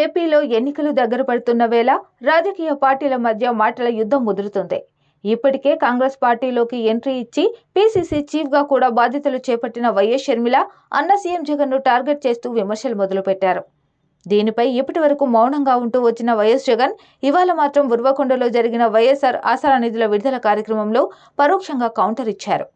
ఏపీలో ఎన్నికలు దగ్గర పడుతున్న వేళ రాజకీయ పార్టీల మధ్య మాటల యుద్ధం ముదురుతుంది. ఇప్పటికే కాంగ్రెస్ పార్టీలోకి ఎంట్రీ ఇచ్చి పీసీసీ చీఫ్గా కూడా బాధ్యతలు చేపట్టిన వైఎస్ షర్మిల అన్న సీఎం జగన్ను టార్గెట్ చేస్తూ విమర్శలు మొదలుపెట్టారు. దీనిపై ఇప్పటి వరకు మౌనంగా ఉంటూ వచ్చిన వైఎస్ జగన్ ఇవాళ మాత్రం ఉర్వకొండలో జరిగిన వైఎస్ఆర్ ఆసరా నిధుల విడుదల కార్యక్రమంలో పరోక్షంగా కౌంటర్ ఇచ్చారు.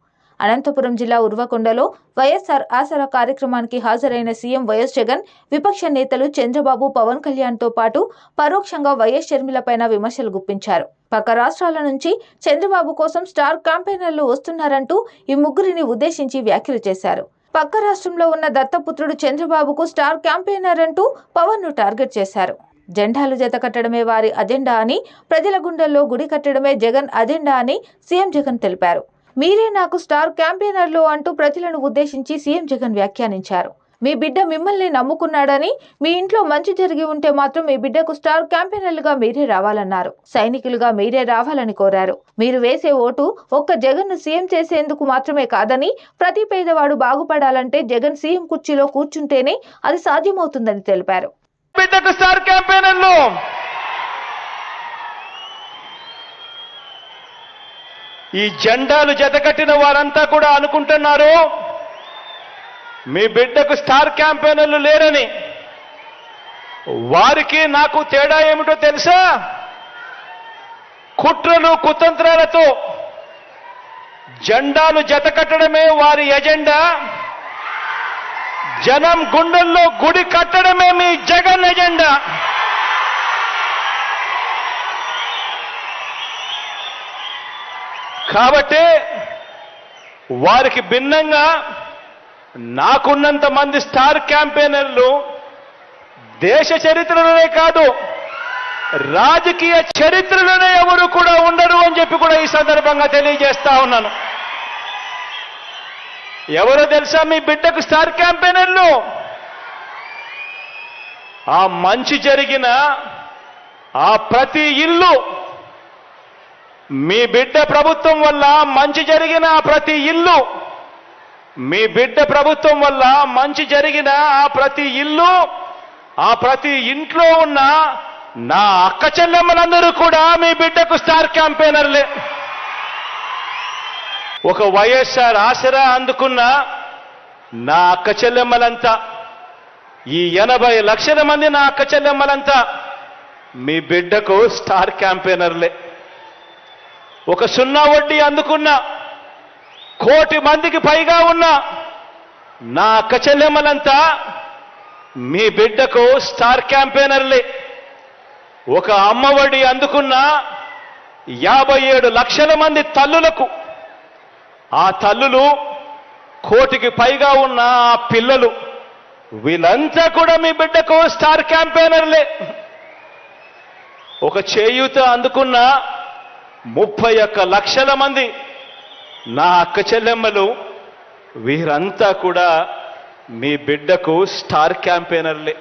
అనంతపురం జిల్లా ఉర్వకొండలో వైఎస్ఆర్ ఆసరా కార్యక్రమానికి హాజరైన సీఎం వైఎస్ జగన్ విపక్ష నేతలు చంద్రబాబు పవన్ కళ్యాణ్తో పాటు పరోక్షంగా వైఎస్ షర్మిలపైన విమర్శలు గుప్పించారు. పక్క రాష్ట్రాల నుంచి చంద్రబాబు కోసం స్టార్ క్యాంపెయినర్లు వస్తున్నారంటూ ఈ ముగ్గురిని ఉద్దేశించి వ్యాఖ్యలు చేశారు. పక్క రాష్ట్రంలో ఉన్న దత్తపుత్రుడు చంద్రబాబుకు స్టార్ క్యాంపెయినర్ అంటూ పవన్ను టార్గెట్ చేశారు. జెండాలు జత కట్టడమే వారి అజెండా అని ప్రజల గుండెల్లో గుడి కట్టడమే జగన్ అజెండా అని సీఎం జగన్ తెలిపారు. మీరే నాకు స్టార్ క్యాంపెయినర్లు అంటూ ప్రజలను ఉద్దేశించి సీఎం జగన్ వ్యాఖ్యానించారు. మీ బిడ్డ మిమ్మల్ని నమ్ముకున్నాడని మీ ఇంట్లో మంచి జరిగి ఉంటే మాత్రం మీ బిడ్డకు స్టార్ క్యాంపెయినర్లుగా మీరే రావాలన్నారు. సైనికులుగా మీరే రావాలని కోరారు. మీరు వేసే ఓటు ఒక్క జగన్ను సీఎం చేసేందుకు మాత్రమే కాదని ప్రతి పేదవాడు బాగుపడాలంటే జగన్ సీఎం కుర్చీలో కూర్చుంటేనే అది సాధ్యమవుతుందని తెలిపారు. ఈ జెండాలు జతకట్టిన వారంతా కూడా అనుకుంటున్నారు? మీ బిడ్డకు స్టార్ క్యాంపెయినర్లు లేరని. వారికి నాకు తేడా ఏమిటో తెలుసా? కుట్రలు కుతంత్రాలతో జెండాలు జతకట్టడమే వారి ఎజెండా. జనం గుండెల్లో గుడి కట్టడమే మీ జగన్ ఎజెండా. కాబట్టి వారికి భిన్నంగా నాకున్నంత మంది స్టార్ క్యాంపెయినర్లు దేశ చరిత్రలోనే కాదు రాజకీయ చరిత్రలోనే ఎవరు కూడా ఉండరు అని చెప్పి కూడా ఈ సందర్భంగా తెలియజేస్తా ఉన్నాను. ఎవరో తెలుసా మీ బిడ్డకు స్టార్ క్యాంపెయినర్లు? ఆ మంచి జరిగిన ఆ ప్రతి ఇల్లు మీ బిడ్డ ప్రభుత్వం వల్ల మంచి జరిగిన ప్రతి ఇల్లు మీ బిడ్డ ప్రభుత్వం వల్ల మంచి జరిగిన ఆ ప్రతి ఇల్లు ఆ ప్రతి ఇంట్లో ఉన్న నా అక్క చెల్లెమ్మలందరూ కూడా మీ బిడ్డకు స్టార్ క్యాంపెయినర్లే. ఒక వైఎస్ఆర్ ఆసరా అందుకున్న నా అక్క చెల్లెమ్మలంతా ఈ ఎనభై లక్షల మంది నా అక్క చెల్లెమ్మలంతా మీ బిడ్డకు స్టార్ క్యాంపెయినర్లే. ఒక సున్నా వడ్డీ అందుకున్న. కోటి మందికి పైగా ఉన్న. నా అక్క చెల్లెమ్మలంతా మీ బిడ్డకు స్టార్ క్యాంపెయినర్లే. ఒక అమ్మఒడి అందుకున్న యాభై ఏడు లక్షల మంది తల్లులకు. ఆ తల్లులు కోటికి పైగా ఉన్న ఆ పిల్లలు. వీళ్ళంతా కూడా మీ బిడ్డకు స్టార్ క్యాంపెయినర్లే. ఒక చేయూత అందుకున్న ముప్పై ఒక్క లక్షల మంది. నా అక్క చెల్లెమ్మలు వీరంతా కూడా మీ బిడ్డకు స్టార్ క్యాంపెయినర్లే.